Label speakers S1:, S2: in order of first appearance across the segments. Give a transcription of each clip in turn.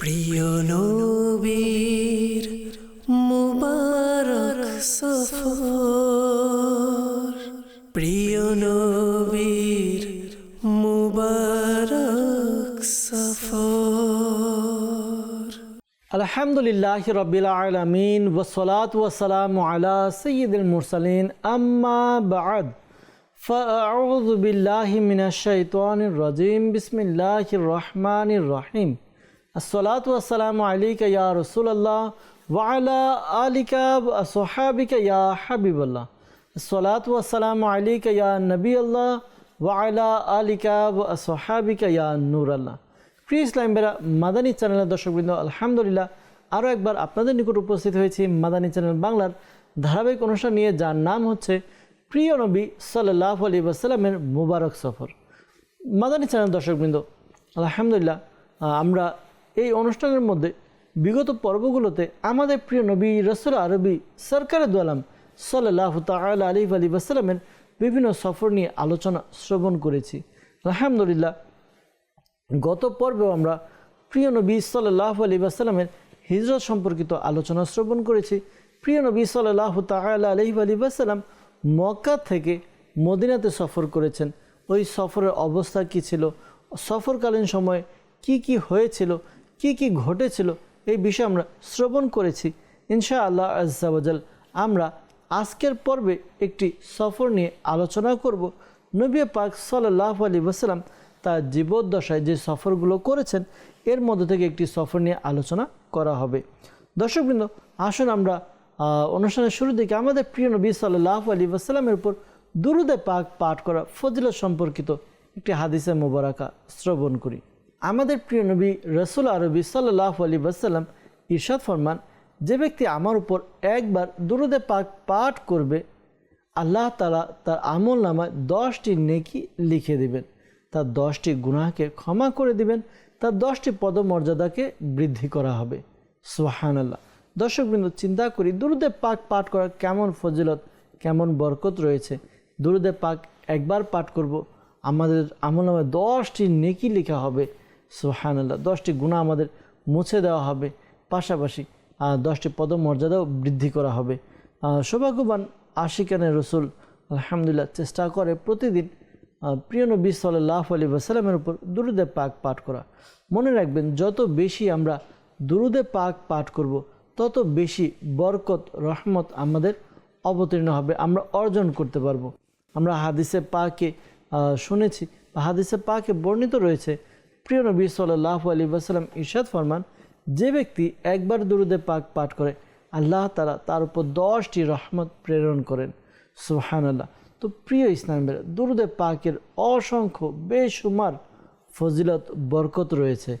S1: প্রিয় নবীর মুবারক সফর প্রিয় নবীর মুবারক সফর
S2: আলহামদুলিল্লাহ রবিল আলমিন ওসলাত ওসালাম আলা সঈদুল মুরসালিন আম্মা বাদ فأعوذ بالله من الشيطان الرجيم بسم الله الرحمن الرحيم আসসালাম আলিকা রসুল্লাহ ওয়ালা আলিকা সোহাবিকা ইয়া হাবিবাল্লাহ। আসসালাতু আলিকা ইয়া নবী আল্লাহ ওয়ালা আলিকা সোহাবিকা ইয়া নূর আল্লাহ প্রিয় ইসলাম বেরা মাদানী চ্যানেলের দর্শকবৃন্দ, আলহামদুলিল্লাহ আরও একবার আপনাদের নিকট উপস্থিত হয়েছি মাদানী চ্যানেল বাংলার ধারাবাহিক অনুষ্ঠান নিয়ে, যার নাম হচ্ছে প্রিয় নবী সাল্লাহ আলী আসসালামের মুবারক সফর। মাদানী চ্যানেল দর্শকবৃন্দ, আলহামদুলিল্লাহ আমরা এই অনুষ্ঠানের মধ্যে বিগত পর্বগুলোতে আমাদের প্রিয় নবী রসুল আরবি সরকার দোয়ালাম সাল্লাহ তাল আলী আলী আসসালামের বিভিন্ন সফর নিয়ে আলোচনা শ্রবণ করেছি। আলহামদুলিল্লাহ, গত পর্বেও আমরা প্রিয় নবী সাল্লাহ আলী আসসালামের হিজরত সম্পর্কিত আলোচনা শ্রবণ করেছি। প্রিয় নবী সাল্লাহ তাল আলহি আলী আসসালাম মক্কা থেকে মদিনাতে সফর করেছেন। ওই সফরের অবস্থা কী ছিল? সফরকালীন সময়ে কি কি হয়েছিল? কি কি ঘটেছিল এই বিষয়ে আমরা শ্রবণ করেছি। ইনশা আল্লাহ আজাল আমরা আজকের পর্বে একটি সফর নিয়ে আলোচনা করব। নবী পাক সাল্লাহ আলী ওসালাম তার জীবদ্দশায় যে সফরগুলো করেছেন, এর মধ্যে থেকে একটি সফর নিয়ে আলোচনা করা হবে। দর্শকবৃন্দ, আসুন আমরা অনুষ্ঠানের শুরু দিকে আমাদের প্রিয় নবী সাল্লাহ আলী ওসালামের উপর দুরুদে পাক পাঠ করা ফজিলত সম্পর্কিত একটি হাদিসে মোবারকা শ্রবণ করি। আমাদের প্রিয় নবী রসুল আরবি সাল্লাহ আলী ওসাল্লাম ইরশাদ ফরমান, যে ব্যক্তি আমার উপর একবার দুরুদে পাক পাঠ করবে, আল্লাহ তালা তার আমল নামায় দশটি নেকি লিখে দিবেন। তার দশটি গুনাহকে ক্ষমা করে দিবেন, তার দশটি পদমর্যাদাকে বৃদ্ধি করা হবে। সোহান আল্লাহ দর্শকবৃন্দ, চিন্তা করি দুরুদে পাক পাঠ করা কেমন ফজিলত, কেমন বরকত রয়েছে? দুরুদে পাক একবার পাঠ করব, আমাদের আমল নামায় দশটি নেকি লেখা হবে। সোহান আল্লাহ দশটি গুণা আমাদের মুছে দেওয়া হবে, পাশাপাশি দশটি পদমর্যাদাও বৃদ্ধি করা হবে। সৌভাগ্যবান আশিকানের রসুল, আলহামদুলিল্লাহ, চেষ্টা করে প্রতিদিন প্রিয় নবী সাল্লাহ আলী ওসালামের উপর দুরুদে পাক পাঠ করা। মনে রাখবেন, যত বেশি আমরা দুরুদে পাক পাঠ করব, তত বেশি বরকত, রহমত আমাদের অবতীর্ণ হবে, আমরা অর্জন করতে পারব। আমরা হাদিসে পাকে শুনেছি, হাদিসে পাকে বর্ণিত রয়েছে প্রিয় নবী সাল্লাহ আলী ওসালাম ইরশাদ ফরমান, যে ব্যক্তি একবার দুরুদে পাক পাঠ করে, আল্লাহ তালা তার উপর দশটি রহমত প্রেরণ করেন। সুহান আল্লাহ তো প্রিয় ইসলামের দুরুদে পাকের অসংখ্য বেসুমার ফজিলত, বরকত রয়েছে।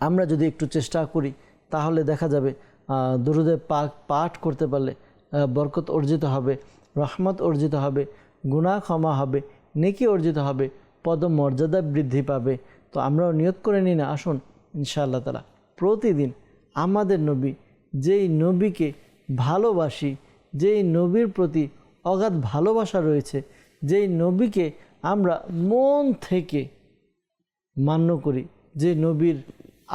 S2: আমরা যদি একটু চেষ্টা করি, তাহলে দেখা যাবে দুরুদে পাক পাঠ করতে পারলে বরকত অর্জিত হবে, রহমত অর্জিত হবে, গুনাহ ক্ষমা হবে, নেকি অর্জিত হবে পদমর্যাদা বৃদ্ধি পাবে। তো আমরাও নিয়ত করে নিই না, আসুন, ইনশাআল্লাহ তালা প্রতিদিন আমাদের নবী যেই নবীকে ভালোবাসি, যেই নবীর প্রতি অগাধ ভালোবাসা রয়েছে, যেই নবীকে আমরা মন থেকে মান্য করি যে নবীর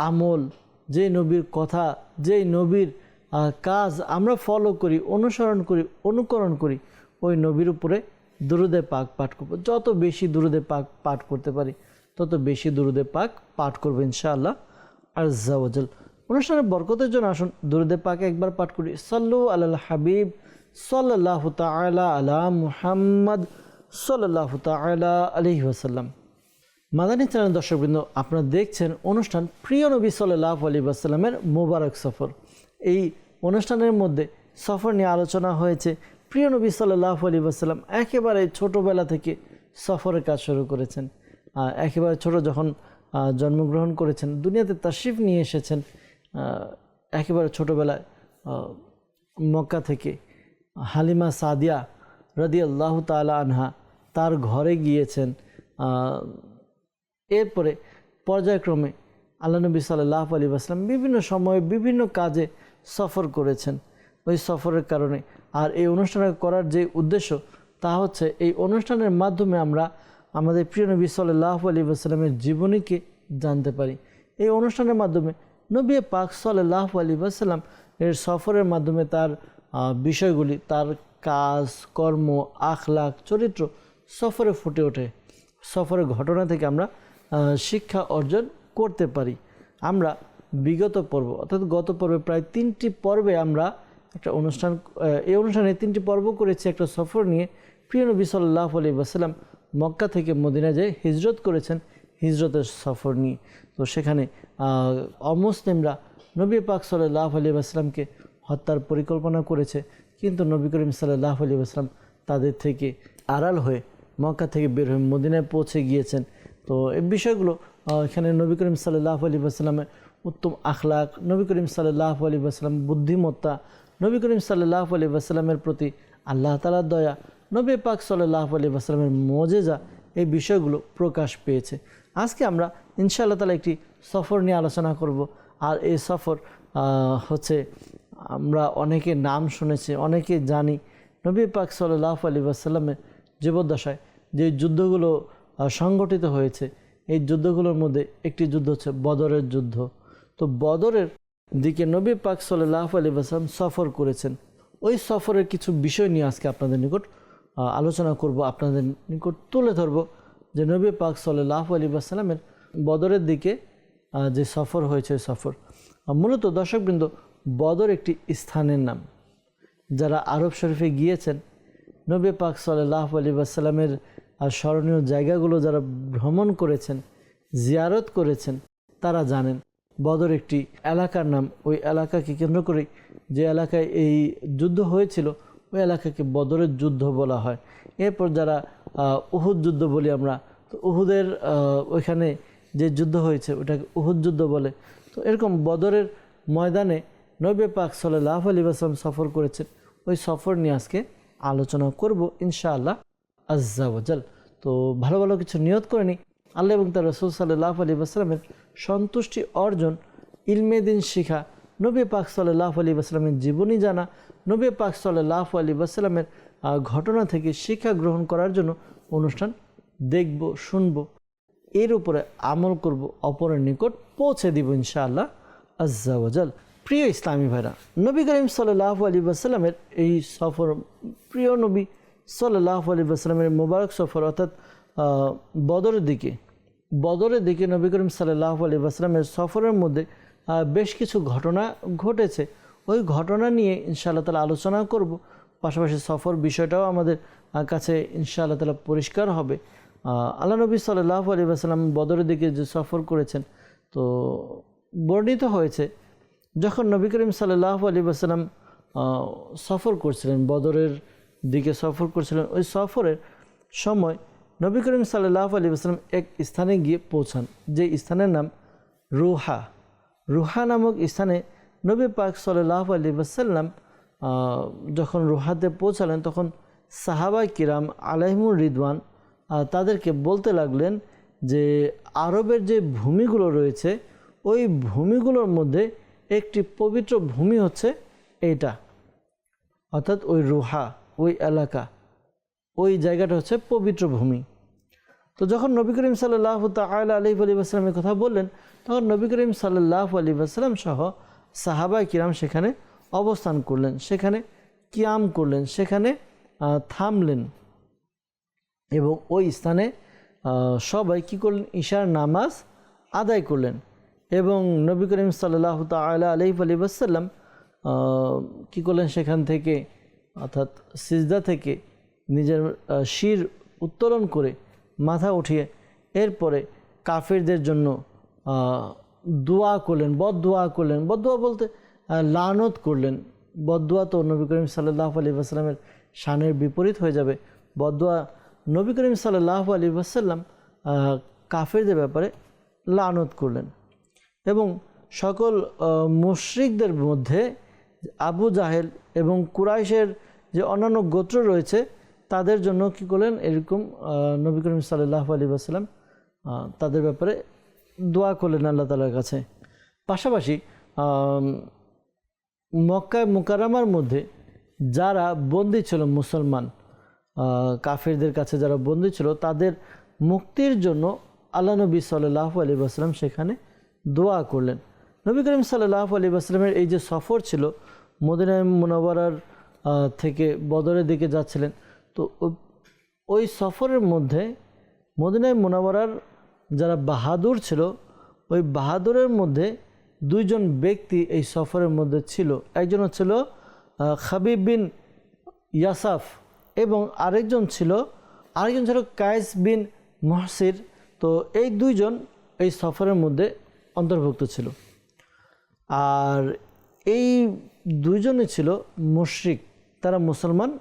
S2: আমল যে নবীর কথা যে নবীর কাজ আমরা ফলো করি, অনুসরণ করি, অনুকরণ করি, ওই নবীর উপরে দুরুদে পাক পাঠ করব। যত বেশি দুরুদে পাক পাঠ করতে পারি, তত বেশি দুরুদে পাক পাঠ করব ইনশাআল্লাহ। আজাওয়াজল অনুষ্ঠানের বরকতের জন্য আসুন, দুরুদে পাকে একবার পাঠ করি। সাল্লু আল হাবিব সাল্লাহ তালা আলা মুহাম্মদ সাল্লাহ তালা আলহি ওসাল্লাম মাদানী চ্যানেল দর্শকবৃন্দ, আপনারা দেখছেন অনুষ্ঠান প্রিয় নবী সাল্লাহ আলী আসসালামের মোবারক সফর। এই অনুষ্ঠানের মধ্যে সফর নিয়ে আলোচনা হয়েছে। প্রিয় নবী সাল্লাহ আলী আসসালাম একেবারে ছোটোবেলা থেকে সফরের কাজ শুরু করেছেন। একেবারে ছোট যখন জন্মগ্রহণ করেছেন, দুনিয়াতে তাশরিফ নিয়ে এসেছেন একেবারে ছোটোবেলায় মক্কা থেকে হালিমা সাদিয়া রদি আল্লাহ তালা আনহা তার ঘরে গিয়েছেন। এরপরে পর্যায়ক্রমে আল্লাহ নবী সাল্লাহ আলী আসলাম বিভিন্ন সময়ে বিভিন্ন কাজে সফর করেছেন। ওই সফরের কারণে আর এই অনুষ্ঠান করার যে উদ্দেশ্য, তা হচ্ছে এই অনুষ্ঠানের মাধ্যমে আমরা আমাদের প্রিয় নবী সাল্লাহ আলী আসলামের জীবনীকে জানতে পারি। এই অনুষ্ঠানের মাধ্যমে নবী পাক সাল্লাহ আলী আসাল্লাম এর সফরের মাধ্যমে তার বিষয়গুলি, তার কাজ, কর্ম, আখলাখ, চরিত্র সফরে ফুটে ওঠে। সফরের ঘটনা থেকে আমরা শিক্ষা অর্জন করতে পারি। আমরা বিগত পর্ব, অর্থাৎ গত পর্বে প্রায় তিনটি পর্বে আমরা একটা অনুষ্ঠান এই অনুষ্ঠানে তিনটি পর্ব করেছে, একটা সফর নিয়ে প্রিয় নবী সাল্লাহ আলী বাসাল্লাম মক্কা থেকে মদিনা যে হিজরত করেছেন, হিজরতের সফর নিয়ে। তো সেখানে অমুসলিমরা নবী পাক সাল্লাহ আলী আসলামকে হত্যার পরিকল্পনা করেছে, কিন্তু নবী করিম সাল্লাহ আলী আসলাম তাদের থেকে আড়াল হয়ে মক্কা থেকে বের হয়ে মদিনায় পৌঁছে গিয়েছেন। তো এই বিষয়গুলো এখানে নবী করিম সাল্লাহ আলী আসলামের উত্তম আখলাক, নবী করিম সাল্লাহ আলী আসলাম বুদ্ধিমত্তা নবী করিম সাল্লাহ আলী আসলামের প্রতি আল্লাহ তালার দয়া, নবী পাক সাল্লাহ আলী আসলামের মজেজা এই বিষয়গুলো প্রকাশ পেয়েছে। আজকে আমরা ইনশাআল্লাহ তালা একটি সফর নিয়ে আলোচনা করব। আর এই সফর হচ্ছে আমরা অনেকে নাম শুনেছি, অনেকে জানি। নবী পাক সাল্লাহ আলী আসাল্লামের জীবদ্দশায় যে যুদ্ধগুলো সংগঠিত হয়েছে, এই যুদ্ধগুলোর মধ্যে একটি যুদ্ধ হচ্ছে বদরের যুদ্ধ। তো বদরের দিকে নবী পাক সাল্লাহ আলী আসলাম সফর করেছেন। ওই সফরের কিছু বিষয় নিয়ে আজকে আপনাদের নিকট আলোচনা করব, আপনাদের নিকট তুলে ধরব যে নবী পাক সাল্লাহ আলী আসসালামের বদরের দিকে যে সফর হয়েছে সফর। মূলত দর্শকবৃন্দ, বদর একটি স্থানের নাম। যারা আরব শরীফে গিয়েছেন, নবী পাক সাল্লাহ আলী আসসালামের স্মরণীয় জায়গাগুলো যারা ভ্রমণ করেছেন, জিয়ারত করেছেন, তারা জানেন। বদর একটি এলাকার নাম। ওই এলাকাকে কেন্দ্র করে যে এলাকায় এই যুদ্ধ হয়েছিল, ওই এলাকাকে বদরের যুদ্ধ বলা হয়। এরপর যারা উহুদ যুদ্ধ বলি আমরা, তো উহুদের ওইখানে যে যুদ্ধ হয়েছে, ওটাকে উহুদ যুদ্ধ বলে। তো এরকম বদরের ময়দানে নবে পাক সাল্লাহ আলী আসলাম সফর করেছেন। ওই সফর নিয়ে আজকে আলোচনা করব ইনশাআল্লাহ আজ্জাওয়াজাল তো ভালো ভালো কিছু নিয়ত করে নিই। আল্লাহ এবং তার রসুল সাল্লাহ আলী আসলামের সন্তুষ্টি অর্জন, ইলমে দিন শিখা। নবী পাক সাল্লাহ আলী আসলামের জীবনী জানা। নবী পাক সাল্লাহ আলী আসলামের ঘটনা থেকে শিক্ষা গ্রহণ করার জন্য অনুষ্ঠান দেখব, শুনব। এর উপরে আমল করব, অপরের নিকট পৌঁছে দিব ইনশাআল্লাহ আজ্জাওয়াজাল প্রিয় ইসলামী ভাইরা, নবী করিম সাল্লাহ আলী আসসালামের এই সফর, প্রিয় নবী সাল্লাহ আলী আসসালামের মোবারক সফর অর্থাৎ বদরের দিকে বদরের দিকে নবী করিম সাল্লাহ আলী আসসালামের সফরের মধ্যে বেশ কিছু ঘটনা ঘটেছে। ওই ঘটনা নিয়ে ইনশাআল্লাহ তালা আলোচনা করব। পাশাপাশি সফর বিষয়টাও আমাদের কাছে ইনশাআল্লাহ তালা পরিষ্কার হবে। আল্লাহ নবী সাল্লাহ আলী আসসালাম বদরের দিকে যে সফর করেছেন, তো বর্ণিত হয়েছে, যখন নবী করিম সাল্লাহ আলী আসসালাম সফর করছিলেন, বদরের দিকে সফর করছিলেন, ওই সফরের সময় নবী করিম সাল্লাহ আলী আসসালাম এক স্থানে গিয়ে পৌঁছান, যে স্থানের নাম রুহা। রুহা নামক স্থানে নবী পাক সাল্লাহ আলী আসাল্লাম যখন রুহাতে পৌঁছালেন, তখন সাহাবা কিরাম আলাইমুর রিদওয়ান তাদেরকে বলতে লাগলেন যে, আরবের যে ভূমিগুলো রয়েছে, ওই ভূমিগুলোর মধ্যে একটি পবিত্র ভূমি হচ্ছে এইটা। অর্থাৎ ওই রুহা, ওই এলাকা, ওই জায়গাটা হচ্ছে পবিত্র ভূমি। তো যখন নবী করিম সাল্লাহ তালা আলি আলী আসলামের কথা বললেন, তখন নবী করিম সাল্লাহ আলী আসসালাম সহ সাহাবা কিরাম সেখানে অবস্থান করলেন, সেখানে কিয়াম করলেন, সেখানে থামলেন এবং ওই স্থানে সবাই কী করলেন? ঈশার নামাজ আদায় করলেন এবং নবী করিম সাল্লাহ তালা আলহি আলী আসাল্লাম কী করলেন সেখান থেকে, অর্থাৎ সিজদা থেকে নিজের শির উত্তোলন করে মাথা উঠিয়ে এরপরে কাফিরদের জন্য দোয়া করলেন বদ দোয়া করলেন। বদ দোয়া বলতে লানত করলেন। বদুয়া তো নবী করিম সাল্লাহ আলী আসসালামের শানের বিপরীত হয়ে যাবে। বদুয়া নবী করিম সাল্লাহ আলী আসাল্লাম কাফেরদের ব্যাপারে লানত করলেন। এবং সকল মুশরিকদের মধ্যে আবু জাহেল এবং কুরাইশের যে অন্যান্য গোত্র রয়েছে তাদের জন্য কি করলেন? এরকম নবী করিম সাল্লাহ আলী আসসালাম তাদের ব্যাপারে দোয়া করলেন আল্লাহ তালার কাছে। পাশাপাশি মক্কায় মুকারামার মধ্যে যারা বন্দি ছিল মুসলমান কাফেরদের কাছে যারা বন্দি ছিল, তাদের মুক্তির জন্য আল্লাহ নবী সাল্লাহ আলী আসলাম সেখানে দোয়া করলেন। নবী করিম সাল্লাহ আলী আসলামের এই যে সফর ছিল, মদিনায় মুনাওয়ারার থেকে বদরের দিকে যাচ্ছিলেন ওই সফরের মধ্যে মদিনায় মুনাওয়ারার যারা বাহাদুর ছিল, ওই বাহাদুরের মধ্যে দুইজন ব্যক্তি এই সফরের মধ্যে ছিল। একজন ছিল খাবিব বিন ইয়াসাফ এবং আরেকজন ছিল আরেকজন ছিল কায়েস বিন মহসির। তো এই দুইজন এই সফরের মধ্যে অন্তর্ভুক্ত ছিল। আর এই দুইজনে ছিল মুশরিক, তারা মুসলমান।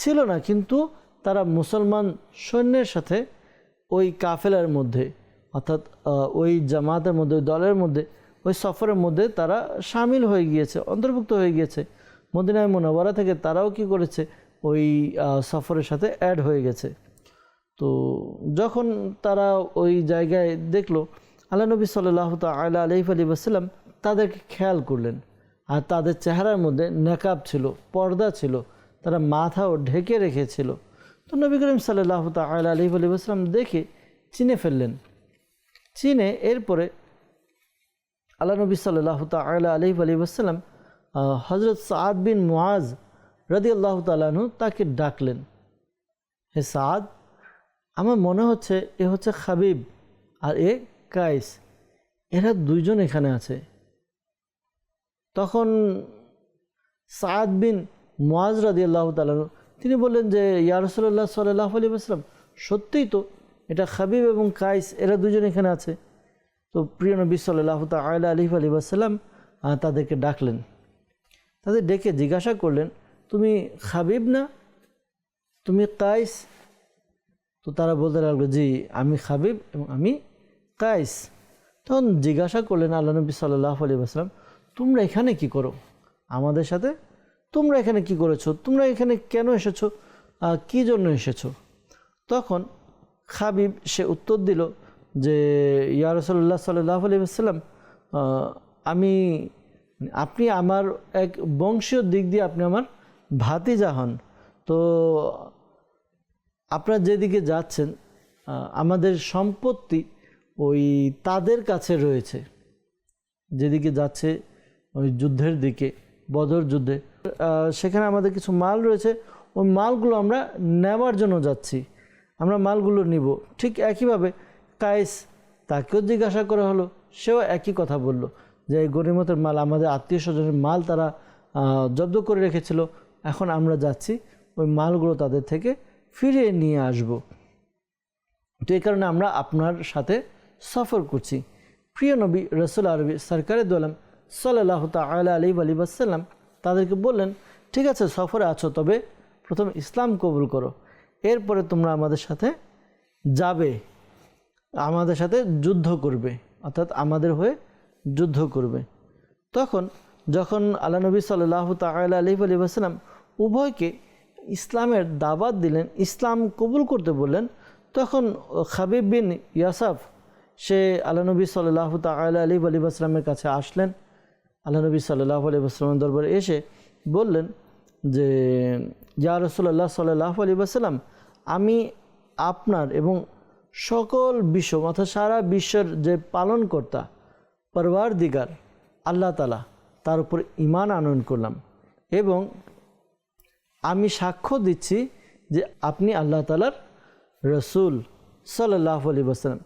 S2: ছিল না, কিন্তু তারা মুসলমান সৈন্যের সাথে ওই কাফেলার মধ্যে, অর্থাৎ ওই জামাতের মধ্যে, ওই দলের মধ্যে, ওই সফরের মধ্যে তারা সামিল হয়ে গিয়েছে, অন্তর্ভুক্ত হয়ে গিয়েছে। মদিনায় মোনাবারা থেকে তারাও কি করেছে? ওই সফরের সাথে অ্যাড হয়ে গেছে। তো যখন তারা ওই জায়গায় দেখল, আল্লাহ নবী সাল্লাহ তাল্লাহ আলহিফ আলী আসসালাম তাদেরকে খেয়াল করলেন। আর তাদের চেহারার মধ্যে নেকাব ছিল, পর্দা ছিল। তারা মাথাও ঢেকে রেখেছিল। তো নবী করিম সাল্লাহ আলহিফ আলী আসসালাম দেখে চিনে ফেললেন। চিনে এরপরে আল্লাহ নবী সাল্লাহ আলহিফ আলী আসসালাম হজরত সাদ বিন মুআজ রদি আল্লাহ তালাহু তাকে ডাকলেন। হে সাদ আমার মনে হচ্ছে এ হচ্ছে খাবিব আর এ কাইস এরা দুইজন এখানে আছে। তখন সাদ বিন মোয়াজ রাদি আল্লাহ তালু তিনি বললেন যে ইয়ারসল্লাহ সাল্লাহ আলী আসলাম সত্যিই তো, এটা খাবিব এবং কাইস, এরা দুজন এখানে আছে। তো প্রিয় নবী সাল্লাহ তাল্লাহ আলী আলী আসসালাম তাদেরকে ডাকলেন। তাদের ডেকে জিজ্ঞাসা করলেন, তুমি খাবিব না? তুমি কাইস? তো তারা বলতে লাগল, জি, আমি খাবিব এবং আমি কাইস। তখন জিজ্ঞাসা করলেন আল্লাহ নবী সাল্লাহ আলী আসলাম তোমরা এখানে কি করো? আমাদের সাথে তোমরা এখানে কি করেছ? তোমরা এখানে কেন এসেছ? কি জন্য এসেছ? তখন খাবিব সে উত্তর দিল যে, ইয়া রসল্লাহ সাল্লাহ আলী আসসালাম আমি, আপনি আমার এক বংশীয় দিক দিয়ে আপনি আমার ভাতিজা হন। তো আপনার যেদিকে যাচ্ছেন আমাদের সম্পত্তি ওই তাদের কাছে রয়েছে। যেদিকে যাচ্ছে ওই যুদ্ধের দিকে, বদর যুদ্ধে। সেখানে আমাদের কিছু মাল রয়েছে। ওই মালগুলো আমরা নেওয়ার জন্য যাচ্ছি। আমরা মালগুলো নিব। ঠিক একইভাবে কায়েস তাকেও জিজ্ঞাসা করা হলো। সেও একই কথা বলল যে, এই গরিমতের মাল আমাদের আত্মীয় স্বজনের মাল তারা জব্দ করে রেখেছিল। এখন আমরা যাচ্ছি, ওই মালগুলো তাদের থেকে ফিরিয়ে নিয়ে আসব। তো এই কারণে আমরা আপনার সাথে সফর করছি। প্রিয় নবী রসুল আরবি সরকারে দোলাম সাল্লাহ তাল আলী আলী বাসাল্লাম তাদেরকে বললেন, ঠিক আছে, সফরে আছো, তবে প্রথম ইসলাম কবুল করো। এরপরে তোমরা আমাদের সাথে যাবে, আমাদের সাথে যুদ্ধ করবে, অর্থাৎ আমাদের হয়ে যুদ্ধ করবে। তখন যখন আল্লাহ নবী সাল্লাহ তাল আলী আলী আসসালাম উভয়কে ইসলামের দাবাত দিলেন, ইসলাম কবুল করতে বললেন, তখন খাবিব বিন ইয়াসাফ সে আল্লাহ নবী সাল্লাহ তাল আলী আলী আসলামের কাছে আসলেন। আল্লাহ নবী সাল্লাহ আলী আসলামের দরবারে এসে বললেন যে, ইয়া রসুল্লাহ সাল্লাহ আলী আসসালাম আমি আপনার এবং সকল বিশ্ব অর্থাৎ সারা বিশ্বের যে পালনকর্তা পরবার দিগার আল্লাহ তালা তার উপর ইমান আনয়ন করলাম এবং আমি সাক্ষ্য দিচ্ছি যে আপনি আল্লাহ তালার রসুল সাল্লাহ আলী আসলাম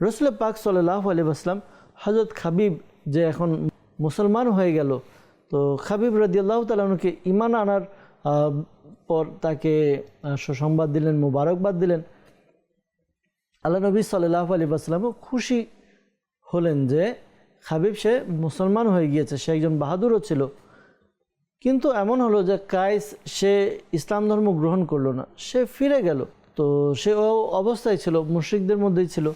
S2: রসুল পাক সাল্লাহ আলী আসলাম হজরত খাবিব যে এখন মুসলমান হয়ে গেল। তো খাবিব রদিয়াল্লাহ তালকে ইমান আনার পর তাকে সুসংবাদ দিলেন, মুবারকবাদ দিলেন। আল্লাহ নবী সাল্লাহ আলী আসলামও খুশি হলেন যে খাবিব সে মুসলমান হয়ে গিয়েছে, সে একজন বাহাদুরও ছিল। কিন্তু এমন হলো যে কায়েস সে ইসলাম ধর্ম গ্রহণ করল না, সে ফিরে গেল। তো সে অবস্থায় ছিল, মুশ্রিকদের মধ্যেই ছিল।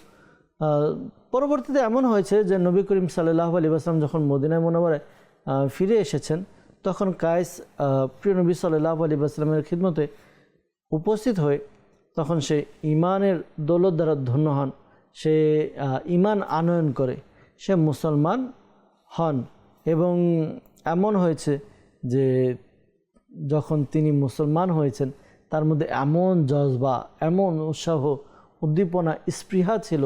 S2: পরবর্তীতে এমন হয়েছে যে নবী করিম সাল্লাহ আলী আসলাম যখন মদিনায় মনোবরে ফিরে এসেছেন, তখন কায়েস প্রিয় নবী সাল্লাহ আলী আসলামের খিদমতে উপস্থিত হয়ে তখন সে ইমানের দৌলত দ্বারা ধন্য হন। সে ইমান আনয়ন করে। সে মুসলমান হন এবং এমন হয়েছে যে যখন তিনি মুসলমান হয়েছেন, তার মধ্যে এমন জজবা, এমন উৎসাহ, উদ্দীপনা, স্পৃহা ছিল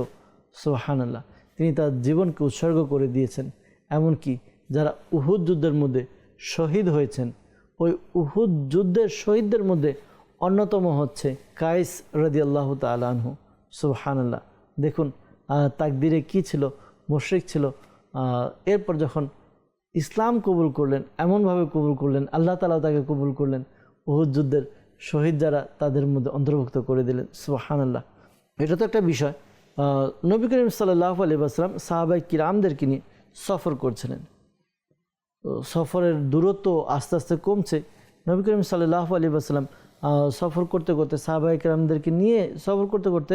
S2: সোহানাল্লাহ তিনি তার জীবনকে উৎসর্গ করে দিয়েছেন। এমনকি যারা উহুদ যুদ্ধের মধ্যে শহীদ হয়েছেন, ওই উহুদ যুদ্ধের শহীদদের মধ্যে অন্যতম হচ্ছে কায়েস রদি আল্লাহ তালহু সুবহানাল্লাহ। দেখুন তাকদিরে কি ছিল? মুশরিক ছিল। এরপর যখন ইসলাম কবুল করলেন, এমনভাবে কবুল করলেন, আল্লাহ তালা তাকে কবুল করলেন, উহুদ যুদ্ধের শহীদ যারা তাদের মধ্যে অন্তর্ভুক্ত করে দিলেন। সুবাহানাল্লাহ। এটা তো একটা বিষয়। নবী করিম সাল্লাহ আলী সাহাবাই কিরামদেরকে নিয়ে সফর করছিলেন। সফরের দূরত্ব আস্তে আস্তে কমছে। নবী করিম সাল্লাহ আলী সফর করতে করতে সাহাবাই কিরামদেরকে নিয়ে সফর করতে করতে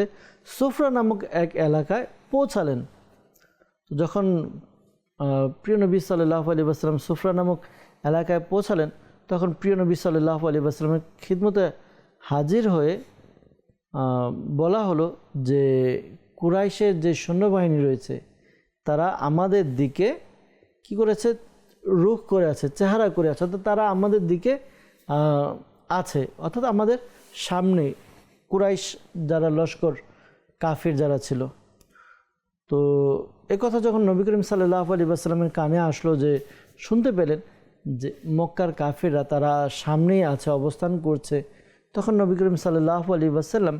S2: সুফরা নামক এক এলাকায় পৌঁছালেন। যখন প্রিয় নবী সাল্লাহ আলী আসলাম সুফরা নামক এলাকায় পৌঁছালেন, তখন প্রিয় নবী সাল্লাহ আলী খিদমতে হাজির হয়ে বলা হলো যে কুরাইশের যে সৈন্যবাহিনী রয়েছে, তারা আমাদের দিকে কি করেছে? রুখ করে আছে, চেহারা করে আছে। অর্থাৎ তারা আমাদের দিকে আছে। অর্থাৎ আমাদের সামনে কুরাইশ যারা লস্কর, কাফির যারা ছিল। তো এ কথা যখন নবী করিম সাল্লাহ আলী আসসালামের কানে আসলো যে, শুনতে পেলেন যে মক্কার কাফিররা তারা সামনেই আছে, অবস্থান করছে, তখন নবী করিম সাল্লাহ আলী আসাল্লাম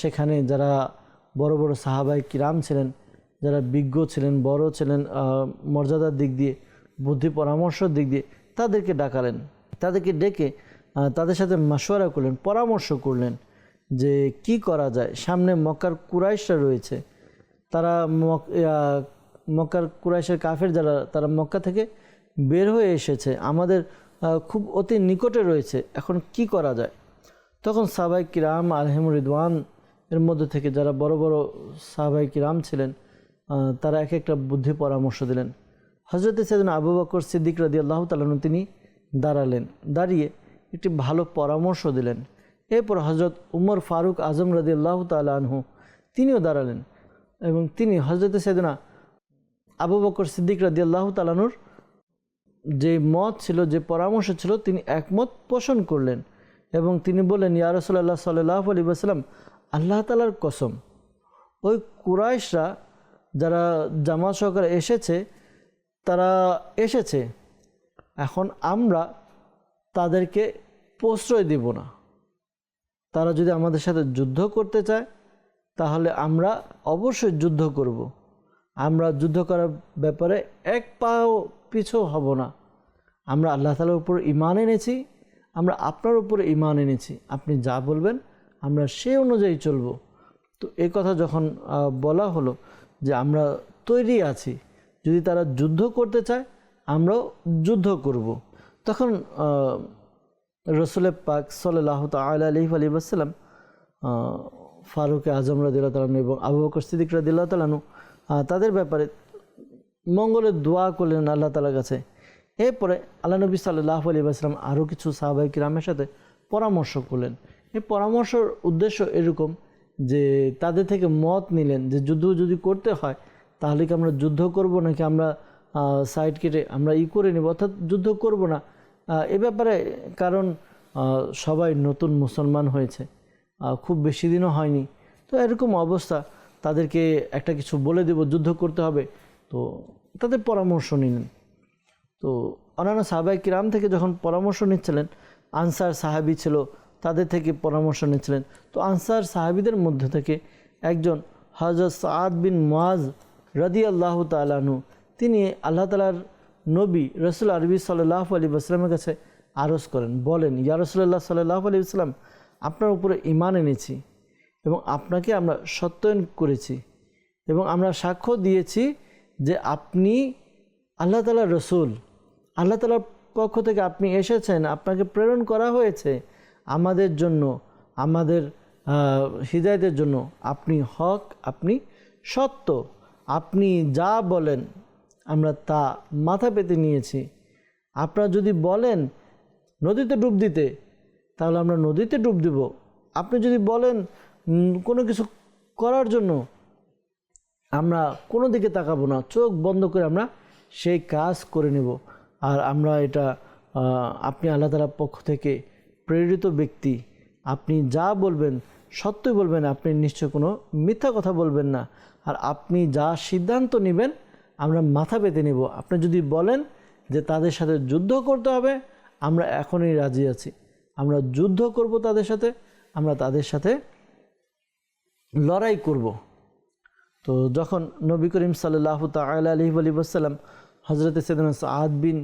S2: সেখানে যারা বড় বড় সাহাবাই কিরাম ছিলেন, যারা বিজ্ঞ ছিলেন, বড় ছিলেন মর্যাদার দিক দিয়ে, বুদ্ধি পরামর্শের দিক দিয়ে তাদেরকে ডাকালেন। তাদেরকে ডেকে তাদের সাথে মাসোয়ারা করলেন, পরামর্শ করলেন যে কি করা যায়। সামনে মক্কার কুরাইশরা রয়েছে। তারা মক মক্কার কুরাইশের কাফের যারা, তারা মক্কা থেকে বের হয়ে এসেছে। আমাদের খুব অতি নিকটে রয়েছে। এখন কি করা যায়? তখন সাহাবাই কিরাম আলহেম রিদওয়ান এর মধ্যে থেকে যারা বড় বড় সাহাবাই কিরাম ছিলেন তারা এক একটা বুদ্ধি পরামর্শ দিলেন। হজরত সেদিন আবু বকর সিদ্দিক রাদি আল্লাহ তালন তিনি দাঁড়ালেন, দাঁড়িয়ে একটি ভালো পরামর্শ দিলেন। এরপর হজরত উমর ফারুক আজম রাদি আল্লাহ তালহু তিনিও দাঁড়ালেন এবং তিনি হজরত সেদিনা আবু বকর সিদ্দিক রাদি আল্লাহ তালানুর যে মত ছিল, যে পরামর্শ ছিল, তিনি একমত পোষণ করলেন এবং তিনি বললেন, ইয়া রসুল্লাহ সাল্লাহ আলী আসসালাম আল্লাহ তালার কসম। ওই কুরাইশরা যারা জামাত সহকারে এসেছে, তারা এসেছে। এখন আমরা তাদেরকে প্রশ্রয় দেব না। তারা যদি আমাদের সাথে যুদ্ধ করতে চায়, তাহলে আমরা অবশ্যই যুদ্ধ করব। আমরা যুদ্ধ করার ব্যাপারে এক পাও পিছু হব না। আমরা আল্লাহ তালার উপর ইমান এনেছি, আমরা আপনার উপরে ইমান এনেছি। আপনি যা বলবেন আমরা সেই অনুযায়ী চলব। তো এই কথা যখন বলা হলো যে আমরা তৈরি আছি, যদি তারা যুদ্ধ করতে চায়, আমরাও যুদ্ধ করব। তখন রসুলের পাক সাল্লাহ তাল আলহি আলী আসসালাম ফারুক আজম রাদিল্লাহ তালানু এবং আবু বকর সিদ্দিক রাদিল্লাহ তালানু তাদের ব্যাপারে মঙ্গলের দোয়া করলেন আল্লাহ তালার কাছে। এরপরে আল্লাহ নবী সাল্লাহ আলী আসলাম আরও কিছু সাহাবাই কিরামের সাথে পরামর্শ করলেন। এই পরামর্শের উদ্দেশ্য এরকম যে তাদের থেকে মত নিলেন যে যুদ্ধ যদি করতে হয়, তাহলে কি আমরা যুদ্ধ করব নাকি আমরা সাইড কেটে আমরা ই করে নেব? অর্থাৎ যুদ্ধ করব না। এ ব্যাপারে কারণ সবাই নতুন মুসলমান হয়েছে। খুব বেশি দিনও হয়নি। তো এরকম অবস্থা। তাদেরকে একটা কিছু বলে দেব, যুদ্ধ করতে হবে। তো তাদের পরামর্শ নিলেন। তো অন্যান্য সাহাবাই কিরাম থেকে যখন পরামর্শ নিচ্ছিলেন, আনসার সাহাবি ছিল তাদের থেকে পরামর্শ নিচ্ছিলেন। তো আনসার সাহাবিদের মধ্যে থেকে একজন হজরত সাদ বিন মোয়াজ রদি আল্লাহ তালাহু তিনি আল্লাহ তালার নবী রসুল আরবি সাল্লাহ আলী আসলামের কাছে আরজ করেন, বলেন, ইয়া রসুল্লাহ সাল্লাহ আলী আসলাম আপনার উপরে ইমান এনেছি এবং আপনাকে আমরা সত্যায়ন করেছি এবং আমরা সাক্ষ্য দিয়েছি যে আপনি আল্লাহ তালার রসুল। আল্লাহ তালার পক্ষ থেকে আপনি এসেছেন, আপনাকে প্রেরণ করা হয়েছে। আমাদের জন্য আমাদের আহ, হৃদয়দের জন্য আপনি হক আপনি সত্য আপনি যা বলেন আমরা তা মাথা পেতে নিয়েছি। আপনারা যদি বলেন নদীতে ডুব দিতে তাহলে আমরা নদীতে ডুব দিব। আপনি যদি বলেন কোনো কিছু করার জন্য আমরা কোনো দিকে তাকাবো না চোখ বন্ধ করে আমরা সেই কাজ করে নেব। আর আমরা এটা আপনি আল্লাহ তালার পক্ষ থেকে প্রেরিত ব্যক্তি। আপনি যা বলবেন, সত্যই বলবেন, আপনি নিশ্চয় কোনো মিথ্যা কথা বলবেন না। আর আপনি যা সিদ্ধান্ত নেবেন, আমরা মাথা পেতে নেব। আপনি যদি বলেন যে তাদের সাথে যুদ্ধ করতে হবে, আমরা এখনই রাজি আছি। আমরা যুদ্ধ করব তাদের সাথে, আমরা তাদের সাথে লড়াই করব। তো যখন নবী করিম সাল্লাহ তাল আলী ওসাল্লাম হজরত সৈদনা সাদ বিন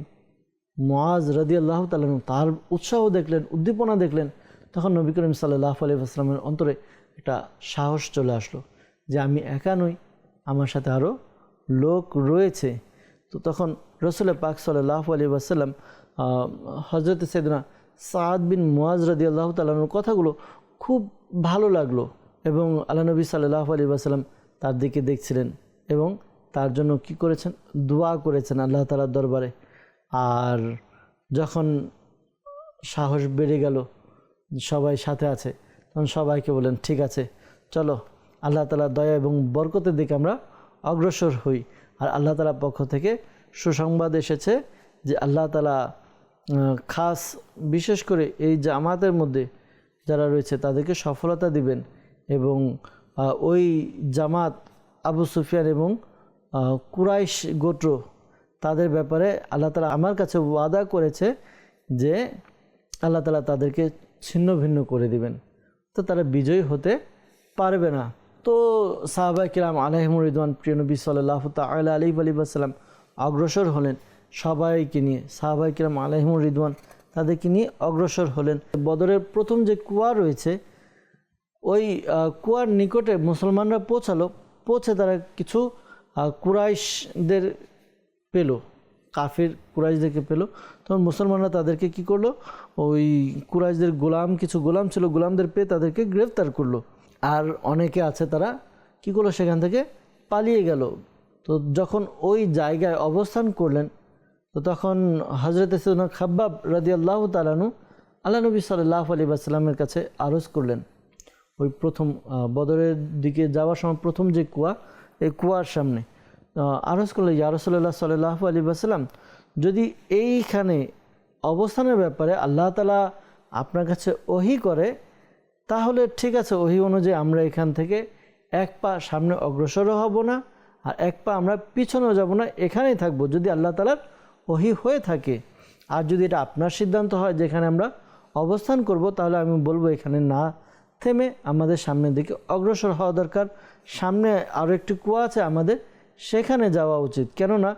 S2: মোয়াজ রদি আল্লাহ তালন তার উৎসাহ দেখলেন, উদ্দীপনা দেখলেন, তখন নবী করিম সাল্লাহ আলী আসলামের অন্তরে একটা সাহস চলে আসলো যে আমি একা নই, আমার সাথে আরও লোক রয়েছে। তো তখন রসুল পাক সাল্লাহ আলী আসাল্লাম হজরত সৈদনা সাদ বিন মোয়াজ রদি আল্লাহ তালনের কথাগুলো খুব ভালো লাগল এবং আল্লাহ নবী সাল্লাহ আলী আসাল্লাম তার দিকে দেখছিলেন এবং তার জন্য কি করেছেন? দোয়া করেছেন আল্লাহ তালার দরবারে। আর যখন সাহস বেড়ে গেল, সবাই সাথে আছে, তখন সবাইকে বলেন ঠিক আছে, চলো, আল্লাহ তালা দয়া এবং বরকতের দিকে আমরা অগ্রসর হই। আর আল্লাহ তালার পক্ষ থেকে সুসংবাদ এসেছে যে আল্লাহ তালা খাস বিশেষ করে এই জামাতের মধ্যে যারা রয়েছে, তাদেরকে সফলতা দিবেন এবং ওই জামাত আবু সুফিয়ান এবং কুরাইশ গোত্র তাদের ব্যাপারে আল্লাহ তালা আমার কাছে ওয়াদা করেছে যে আল্লাহ তালা তাদেরকে ছিন্ন ভিন্ন করে দিবেন। তো তারা বিজয়ী হতে পারবে না। তো সাহাবাই কিরাম আলহিমুর রিদওয়ান, প্রিয় নবী সাল্লাহ তাল আলী আলী আসসালাম অগ্রসর হলেন সবাইকে নিয়ে। সাহাবাই কিরাম আলহিমুর রিদওয়ান তাদেরকে নিয়ে অগ্রসর হলেন। বদরের প্রথম যে কুয়া রয়েছে, ওই কুয়ার নিকটে মুসলমানরা পৌঁছালো। পৌঁছে তারা কিছু কুরাইশদের পেল, কাফের কুরাইশদেরকে পেল। তখন মুসলমানরা তাদেরকে কি করল? ওই কুরাইশদের গোলাম, কিছু গোলাম ছিল, গোলামদের পেয়ে তাদেরকে গ্রেফতার করল। আর অনেকে আছে তারা কি করল সেখান থেকে? পালিয়ে গেল। তো যখন ওই জায়গায় অবস্থান করলেন, তো তখন হজরত সৈদনা খাব্বাব রাজি আল্লাহ তালানু আল্লাহ নবী সাল্লাহ আলী আসসালামের কাছে আরজ করলেন। ওই প্রথম বদরের দিকে যাওয়ার সময় প্রথম যে কুয়া, এই কুয়ার সামনে। আরজ করল ইয়ারসল্লাহ সাল্লাহ আলী আসসালাম যদি এইখানে অবস্থানের ব্যাপারে আল্লাহ তালা আপনার কাছে ওহি করে, তাহলে ঠিক আছে, ওহি অনুযায়ী আমরা এখান থেকে এক পা সামনে অগ্রসরও হব না, আর এক পা আমরা পিছনেও যাব না, এখানেই থাকব, যদি আল্লাহ তালার ওহি হয়ে থাকে। আর যদি এটা আপনার সিদ্ধান্ত হয় যেখানে আমরা অবস্থান করব, তাহলে আমি বলব এখানে না থেমে আমাদের সামনের দিকে অগ্রসর হওয়া দরকার। সামনে আরও একটি কুয়া আছে আমাদের সেখানে যাওয়া উচিত। কেননা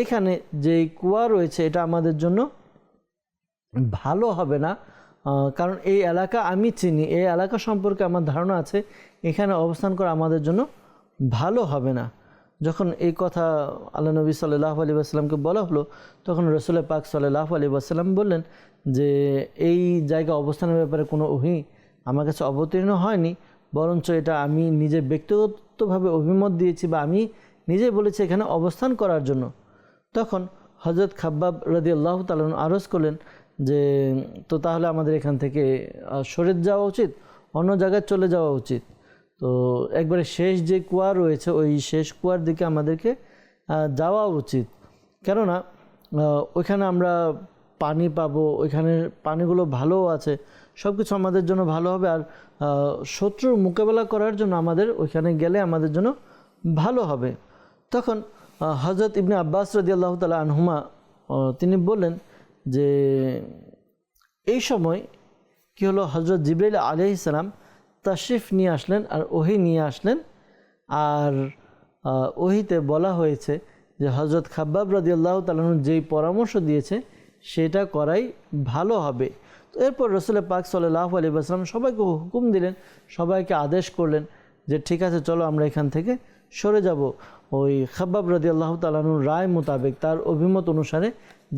S2: এখানে যে কুয়া রয়েছে, এটা আমাদের জন্য ভালো হবে না। কারণ এই এলাকা আমি চিনি, এই এলাকা সম্পর্কে আমার ধারণা আছে, এখানে অবস্থান করা আমাদের জন্য ভালো হবে না। যখন এই কথা আল্লাহ নবী সাল্লাহ আলী আসসালামকে বলা হলো, তখন রসুল পাক সাল্লাহ আলী আসসালাম বললেন যে, এই জায়গা অবস্থানের ব্যাপারে কোনো ওহি আমার কাছে অবতীর্ণ হয়নি, বরঞ্চ এটা আমি নিজে ব্যক্তিগতভাবে অভিমত দিয়েছি বা আমি নিজে বলেছি এখানে অবস্থান করার জন্য। তখন হজরত খাব্বাব রদি আল্লাহ তালন আরজ করলেন যে, তো তাহলে আমাদের এখান থেকে সরে যাওয়া উচিত? অন্য জায়গায় চলে যাওয়া উচিত? তো একবারে শেষ যে কুয়া রয়েছে, ওই শেষ কুয়ার দিকে আমাদেরকে যাওয়া উচিত। কেননা ওইখানে আমরা পানি পাবো, ওইখানে পানিগুলো ভালোও আছে সব কিছু আমাদের জন্য ভালো হবে। আর শত্রুর মোকাবেলা করার জন্য আমাদের ওইখানে গেলে আমাদের জন্য ভালো হবে। তখন হজরত ইবনে আব্বাস রদি আল্লাহ তালা আনহুমা তিনি বললেন যে, এই সময় কি হলো? হজরত জিব্রাইল আলহিসাম তাশরিফ নিয়ে আসলেন আর ওহি নিয়ে আসলেন। আর ওহিতে বলা হয়েছে যে হজরত খাব্বাব রাজি আল্লাহ তালন যেই পরামর্শ দিয়েছে, সেটা করাই ভালো হবে। তো এরপর রসুল পাক সাল্লাহ আলী আসলাম সবাইকে হুকুম দিলেন, সবাইকে আদেশ করলেন যে, ঠিক আছে, চলো আমরা এখান থেকে সরে যাব। ওই খাব্বাব রাজি আল্লাহ তালানুর রায় মোতাবেক তার অভিমত অনুসারে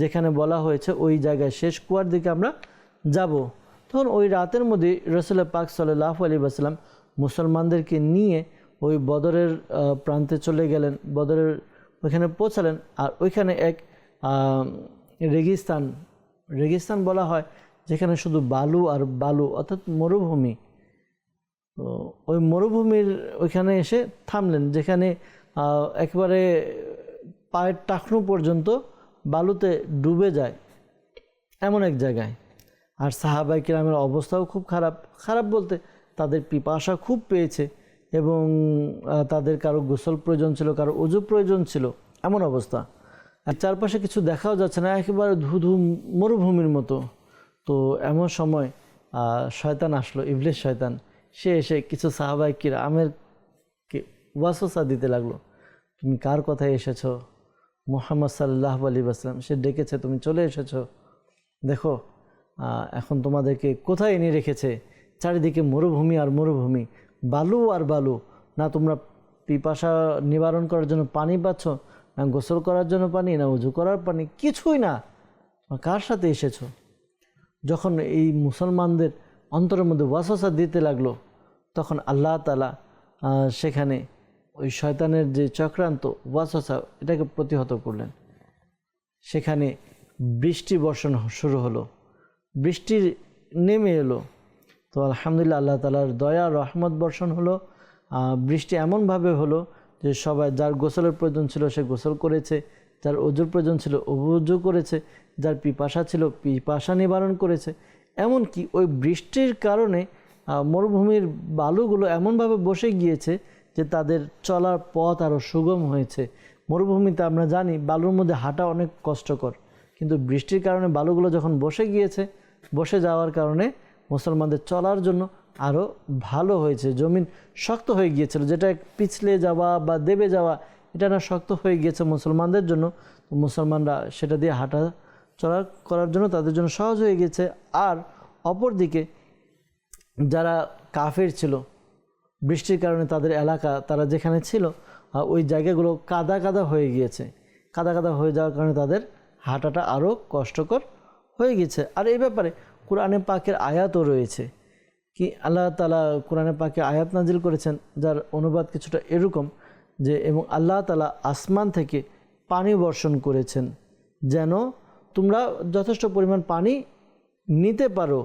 S2: যেখানে বলা হয়েছে ওই জায়গায় শেষ কুয়ার দিকে আমরা যাব। তখন ওই রাতের মধ্যে রসুল পাক সাল্লাহ আলী আসলাম মুসলমানদেরকে নিয়ে ওই বদরের প্রান্তে চলে গেলেন, বদরের ওইখানে পৌঁছালেন আর ওইখানে এক রেগিস্তান রেগিস্তান বলা হয় যেখানে শুধু বালু আর বালু অর্থাৎ মরুভূমি। ওই মরুভূমির ওইখানে এসে থামলেন, যেখানে একেবারে পায়ের টাকনু পর্যন্ত বালুতে ডুবে যায় এমন এক জায়গায়। আর সাহাবাই কিরামের অবস্থাও খুব খারাপ। খারাপ বলতে তাদের পিপাসা খুব পেয়েছে এবং তাদের কারও গোসল প্রয়োজন ছিল, কারও অজু প্রয়োজন ছিল, এমন অবস্থা। আর চারপাশে কিছু দেখাও যাচ্ছে না, একেবারে ধুধু মরুভূমির মতো। তো এমন সময় শয়তান আসলো ইবলিশ শয়তান। সে এসে কিছু সাহাবাই কিরা ওয়াসোসা দিতে লাগল। তুমি কার কথায় এসেছ? মোহাম্মদ সাল্লাহ আলী আসলাম সে ডেকেছে, তুমি চলে এসেছ। দেখো এখন তোমাদেরকে কোথায় এনে রেখেছে? চারিদিকে মরুভূমি আর মরুভূমি। বালু আর বালু। না তোমরা পিপাসা নিবারণ করার জন্য পানি পাচ্ছ, না গোসল করার জন্য পানি, না উজু করার পানি, কিছুই না। কার সাথে এসেছ? যখন এই মুসলমানদের অন্তরের মধ্যে ওয়াসওয়াসা দিতে লাগল, তখন আল্লাহ তালা সেখানে ওই শয়তানের যে চক্রান্ত, ওয়াসওয়াসা, এটাকে প্রতিহত করলেন। সেখানে বৃষ্টি বর্ষণ শুরু হলো। বৃষ্টি নেমে এলো। তো আলহামদুলিল্লাহ আল্লাহ তালার দয়া, রহমত বর্ষণ হলো। বৃষ্টি এমনভাবে হলো যে সবাই যার গোসলের প্রয়োজন ছিল সে গোসল করেছে, যার অজুর প্রয়োজন ছিল অজু করেছে, যার পিপাসা ছিল পিপাসা নিবারণ করেছে। এমনকি ওই বৃষ্টির কারণে মরুভূমির বালুগুলো এমনভাবে বসে গিয়েছে যে তাদের চলার পথ আরও সুগম হয়েছে। মরুভূমিতে আমরা জানি বালুর মধ্যে হাঁটা অনেক কষ্টকর। কিন্তু বৃষ্টির কারণে বালুগুলো যখন বসে গিয়েছে, বসে যাওয়ার কারণে মুসলমানদের চলার জন্য আরও ভালো হয়েছে। জমিন শক্ত হয়ে গিয়েছিল, যেটা পিছলে যাওয়া বা দেবে যাওয়া, এটা না শক্ত হয়ে গিয়েছে মুসলমানদের জন্য। মুসলমানরা সেটা দিয়ে হাঁটা চলা করার জন্য তাদের জন্য সহজ হয়ে গিয়েছে। আর অপরদিকে যারা কাফের ছিল বৃষ্টির কারণে তাদের এলাকা, তারা যেখানে ছিল ওই জায়গাগুলো কাদা কাদা হয়ে গিয়েছে। কাদা কাদা হয়ে যাওয়ার কারণে তাদের হাঁটাটা আরও কষ্টকর হয়ে গেছে আর এই ব্যাপারে কোরআনে পাকের আয়াতও রয়েছে। কি আল্লাহ তালা কোরআনে পাকে আয়াত নাজিল করেছেন, যার অনুবাদ কিছুটা এরকম যে, এবং আল্লাহ তালা আসমান থেকে পানি বর্ষণ করেছেন, যেন তোমরা যথেষ্ট পরিমাণ পানি নিতে পারো।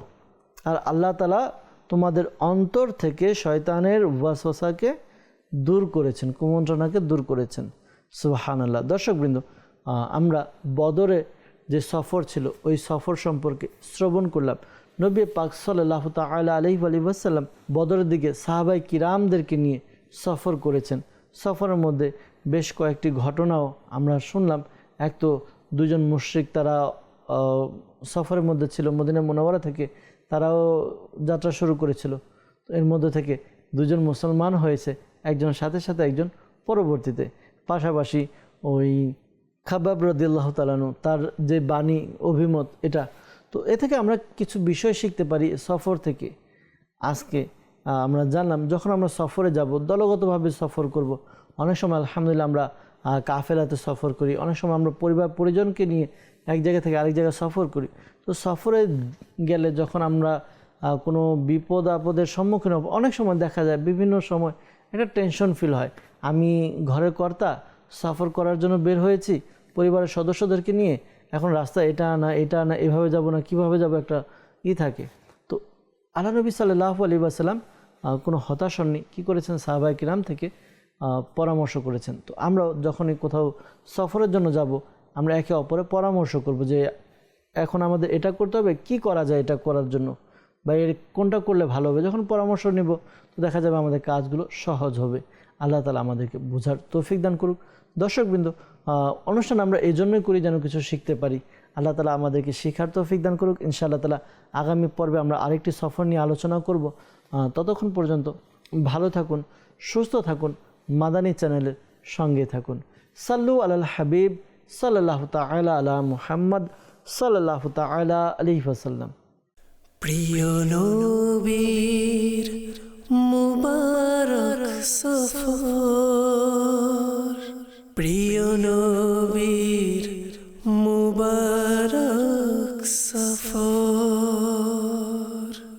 S2: আর আল্লাহ তালা তোমাদের অন্তর থেকে শয়তানের ওয়াসওয়াসাকে দূর করেছেন, কুমন্ত্রণাকে দূর করেছেন। সুবাহান আল্লাহ দর্শকবৃন্দ আমরা বদরে যে সফর ছিল, ওই সফর সম্পর্কে শ্রবণ করলাম। নবী পাক সাল্লাহ তালা আলহি আলী ওয়াসাল্লাম বদরের দিকে সাহাবাই কিরামদেরকে নিয়ে সফর করেছেন। সফরের মধ্যে বেশ কয়েকটি ঘটনাও আমরা শুনলাম। এক তো দুজন মুশ্রিক তারা সফরের মধ্যে ছিল মদিনা মোনাওয়ারা থেকে তারাও যাত্রা শুরু করেছিল। এর মধ্যে থেকে দুজন মুসলমান হয়েছে, একজনের সাথে সাথে একজন পরবর্তীতে। পাশাপাশি ওই খাবাব রদিল্লাহ তালানু তার যে বাণী, অভিমত, এটা। তো এ থেকে আমরা কিছু বিষয় শিখতে পারি সফর থেকে। আজকে আমরা জানলাম, যখন আমরা সফরে যাব, দলগতভাবে সফর করব, অনেক সময় আলহামদুলিল্লাহ আমরা কাফেলাতে সফর করি, অনেক সময় আমরা পরিবার পরিজনকে নিয়ে এক জায়গা থেকে আরেক জায়গায় সফর করি। তো সফরে গেলে যখন আমরা কোনো বিপদ আপদের সম্মুখীন হব, অনেক সময় দেখা যায় বিভিন্ন সময় একটা টেনশন ফিল হয়। আমি ঘরের কর্তা, সফর করার জন্য বের হয়েছি, পরিবারের সদস্যদেরকে নিয়ে, এখন রাস্তা এটা না এটা না, এভাবে যাব না, কীভাবে যাব একটা ই থাকে। তো আল্লাহ নবী সাল্লাহ আলী আসাল্লাম কোনো হতাশ হননি, কী করেছেন সাহাবাই কিরাম থেকে? পরামর্শ করেছেন। তো আমরা যখনই কোথাও সফরের জন্য যাব, আমরা একে অপরে পরামর্শ করব যে এখন আমাদের এটা করতে হবে, কি করা যায় এটা করার জন্য? বা এর কোনটা করলে ভালো হবে? যখন পরামর্শ নেব, তো দেখা যাবে আমাদের কাজগুলো সহজ হবে। আল্লাহ তালা আমাদেরকে বোঝার তৌফিক দান করুক। দর্শকবৃন্দ অনুষ্ঠান আমরা এই জন্যই করি যেন কিছু শিখতে পারি। আল্লাহ তালা আমাদেরকে শেখার তৌফিক দান করুক। ইনশাআল্লাহ তালা আগামী পর্বে আমরা আরেকটি সফর নিয়ে আলোচনা করব। ততক্ষণ পর্যন্ত ভালো থাকুন, সুস্থ থাকুন, মাদানী চ্যানেলের সঙ্গে থাকুন। সাল্লু আলাল হাবিব সাল্লাহ তালা আলা মুহাম্মদ। সাল্লাহ তালা আলহিফাসাল্লাম
S1: প্রিয় নবীর মুবারক সফর প্রিয় নবীর মুবারক